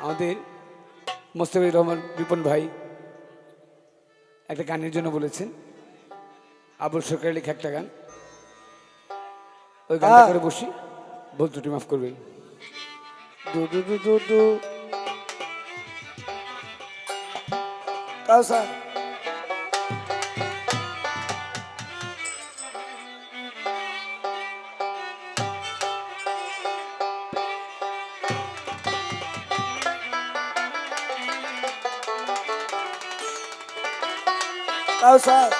আমাদের মোস্তফির রহমান বিপন ভাই একটা গানের জন্য বলেছেন আবুল সরকারের লেখা একটা গান। ওই গানটা। করে বসি ভুল ত্রুটি মাফ করবে দু দু দু দু দু। কাউসার কাউসার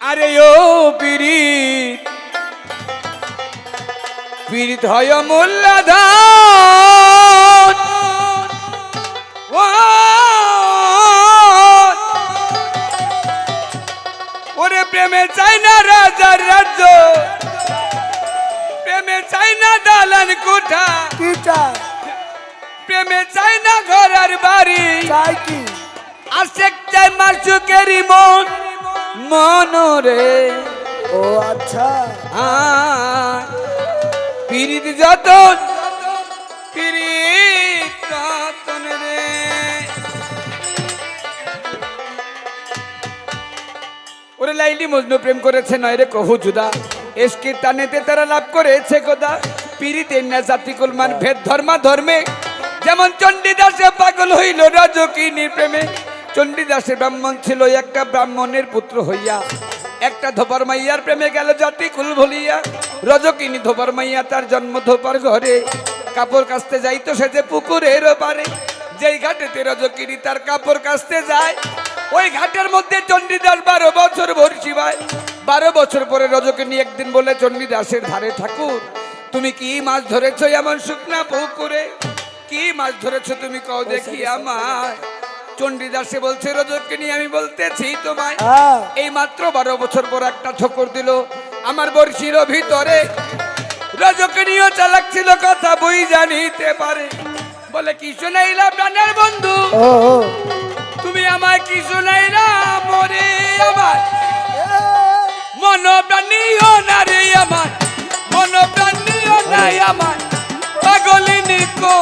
আরে ও পীড়িত পীড়িত হয় মোল্লাধান ওরে প্রেমে চাই না রাজার রাজ্য প্রেমে চাই না দালান কোঠা। কি চাই? প্রেমে চাই না ঘরের বাড়ি। চাই কি? আশেক চাই মাসুকেরই মন মনরে। ও আচ্ছা। পিরিত যত পিরিত রতন রে। ওরে লাইলি মজনু প্রেম করেছে নয় রে কহু জুদা। এসকে টানেতে তারা লাভ করেছে কোদা পিরিতের না জাতি কুলমান ভেদ ধর্মা ধর্মে। যেমন চণ্ডীদাসে পাগল হইল রাজকিনীর প্রেমে। চণ্ডীদাসের ব্রাহ্মণ ছিল, একটা ব্রাহ্মণের পুত্র হইয়া, একটা ধোপার মাইয়ার প্রেমে গেল জাতি কুল ভুলিয়া। রজকিনী ধোপার মাইয়া তার জন্ম ধোপার ঘরে, কাপড় কাচতে যাইতো সে যে পুকুরের পারে যেই ঘাটেতে রজকিনী তার কাপড় কাচতে যায়, ওই ঘাটের মধ্যে চণ্ডীদাস বারো বছর ভর্ষি ভাই বারো বছর পরে রজকিনী একদিন বলে, চণ্ডীদাসের ধারে ঠাকুর, তুমি কি মাছ ধরেছ এমন শুকনা পুকুরে? কি মাছ ধরেছো তুমি? কও দেখি আমার চণ্ডীদাসে বলছে রজকিনী আমি বলতেছি তোমায়। এই মাত্র বারো বছর পর একটা ঠোকর দিল আমার বর্ষির ভিতরে। রজকিনীও চালাক ছিল কথা বই জানিতে পারে। বলে কি শুনাইলা প্রাণের বন্ধু? তুমি আমায় কি শুনাইলা মরে আমার? মন প্রাণীও না রে আমার। মন প্রাণীও নাই আমার। পাগলিনী করে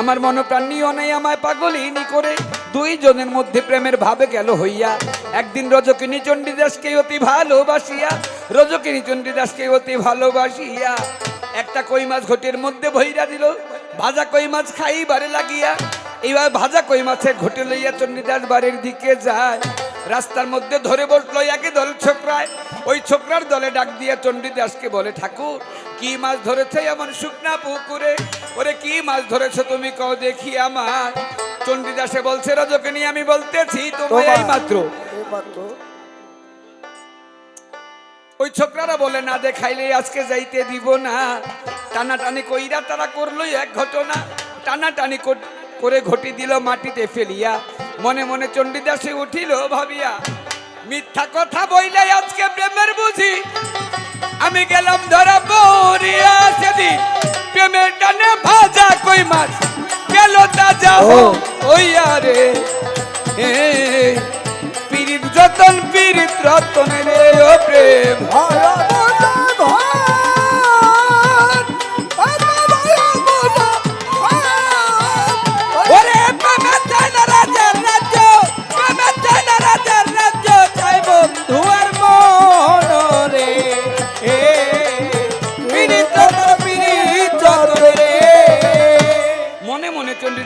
আমার মন প্রাণ নিও নাই আমায় পাগলিনী করে। দুই জনের মধ্যে প্রেমের ভাবে গেল হইয়া। একদিন রজকিনী চণ্ডীদাসকে অতি ভালোবাসিয়া, রজকিনী চণ্ডীদাসকে অতি ভালোবাসিয়া। একটা কই মাছ ঘটির মধ্যে ভইরা দিল, ভাজা কই মাছ খাই খাইবারে লাগিয়া। এইবার ভাজা কই মাছের ঘটে লইয়া চণ্ডীদাস বাড়ির দিকে যায়। রাস্তার মধ্যে ধরে বসল একে দল ছোকরায়। ওই ছোকরার দলে ডাক দিয়ে চণ্ডীদাসকে বলে, ঠাকুর কি মাছ ধরেছে এমন শুকনা পুকুরে? ওরে কি মাছ ধরেছো তুমি? কও দেখি আমার। চণ্ডীদাসে বলছে রজকিনী আমি বলতেছি তোমায় এই মাত্র ওই ছোকরারা বলে না দেখাইলে আজকে যাইতে দিব না। টানাটানি কইরা তারা করল এক ঘটনা। টানাটানি কর- করে ঘটি দিল মাটিতে ফেলিয়া। মনে মনে চণ্ডীদাসে উঠিল ভাবিয়া মিথ্যা কথা বইলে আজকে প্রেমের বুঝি। আমি গেলাম ধরা বৌরিয়া সেদিন প্রেমের টানে ভাজা কই মাছ। গেল তাজা যাও ওই আরে পীড়িত যতন পীড়িত রতন রে ও প্রেম। হরা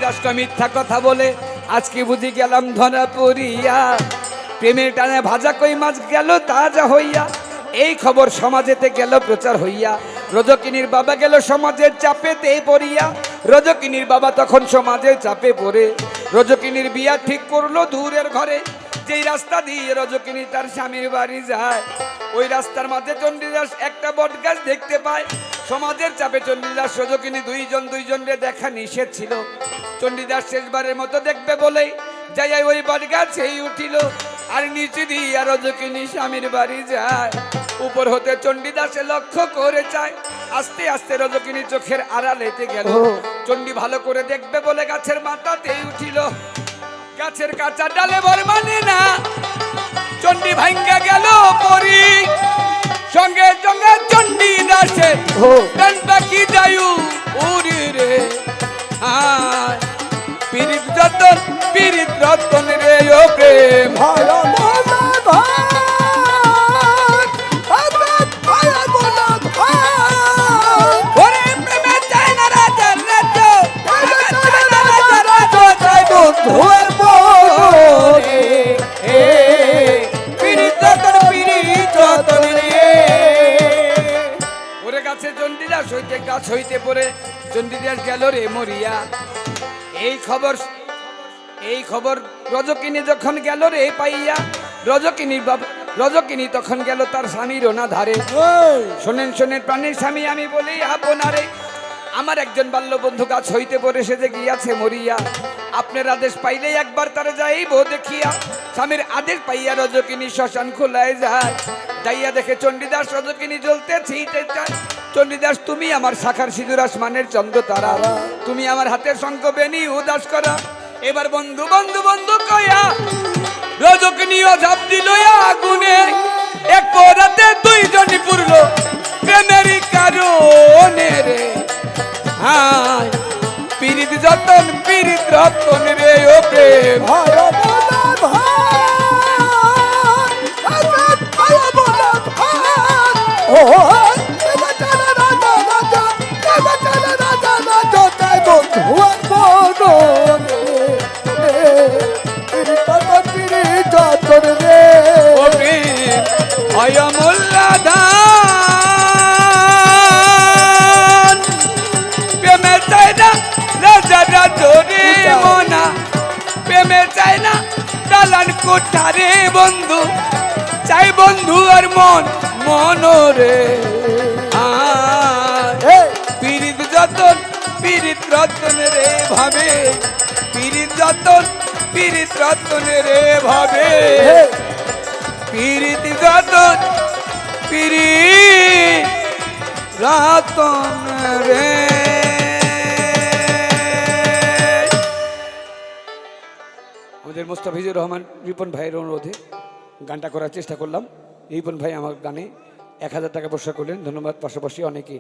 চণ্ডীদাসটা মিথ্যা কথা বলে, আজকে বুঝি গেলাম ধরা পড়িয়া। প্রেমের টানে ভাজা কই মাছ গেল তাজা হইয়া। এই খবর সমাজেতে গেল প্রচার হইয়া। রজকিনীর বাবা গেল সমাজের চাপেতে পড়িয়া। রজকিনীর বাবা তখন সমাজের চাপে পড়ে। রজকিনীর বিয়া ঠিক করল দূরের ঘরে। যেই রাস্তা দিয়ে রজকিনী তার স্বামীর বাড়ি যায়, ওই রাস্তার মধ্যে চণ্ডীদাস একটা বট গাছ দেখতে পায়। সমাজের চাপে চণ্ডীদাস রজকিনী দুইজন দুইজনকে দেখা নিষেধ ছিল। চণ্ডীদাস শেষবারের মতো দেখবে বলেই যাই ওই বট গাছেই উঠিল। আর নিচে দিয়ে রজকিনী স্বামীর বাড়ি যায়। উপর হতে চণ্ডীদাসে লক্ষ্য করে চায়। আস্তে আস্তে রজকিনী চোখের আড়ালেতে গেল। চণ্ডী ভালো করে দেখবে বলে গাছের মাথাতেই উঠিল। গাছের কাঁচা ডালে বর মানে না। চণ্ডী ভাঙ্গা গেল পরি। সঙ্গে সঙ্গে চণ্ডী দাসে কি যায়ু উড়ি রে হ্যাঁ পীড়িত পীড়িত মরিয়া। এই খবর এই খবর রজকিনী যখন গেল রে পাইয়া রজকিনীর বাবা রজকিনী তখন গেল তার স্বামীর ওনা ধারে শোনেন শোনেন প্রাণীর স্বামী আমি বলি আপনারে আমার একজন বাল্য বন্ধু গাছ হইতে পরে সে যে গিয়াছে মরিয়া। আপনার আদেশ পাইলেই একবার তারা যাইব দেখিয়া। স্বামীর আদেশ পাইয়া রজকিনী শ্মশান খোলায় যায়। যাইয়া দেখে চণ্ডীদাস রজকিনী জ্বলতে ছিটে যায়। চণ্ডীদাস তুমি আমার শাখার সিঁদুর আসমানের চন্দ্র তারা তুমি আমার হাতের শঙ্খ বেনি উদাস করা। এবার বন্ধু বন্ধু বন্ধু কয়া রজকিনীও ঝাঁপ দিল আগুনে। এক রাতে দুইজনই পুরল প্রেমেরই কারণে রে। হায় পীড়িত যতন পীড়িত রতন রে ও প্রেম। কোঠারে বন্ধু চাই বন্ধু আর মন মনরে পীড়িত যতন পীড়িত রতন রে ভাবে। পীড়িত যতন পীড়িত রতন রে ভাবে। পীড়িত যতন পীড়িত রতন রে। আমাদের মোস্তাফিজুর রহমান, রিপন ভাইয়ের অনুরোধে গানটা করার চেষ্টা করলাম। রিপন ভাই আমার গানে এক হাজার টাকা পয়সা করলেন। ধন্যবাদ। পাশাপাশি অনেকে,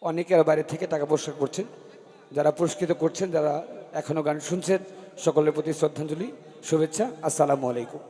অনেকের বাইরে থেকে টাকা পয়সা করছেন। যারা পুরস্কৃত করছেন, যারা এখনও গান শুনছেন, সকলের প্রতি শ্রদ্ধাঞ্জলি, শুভেচ্ছা। আসসালামু আলাইকুম।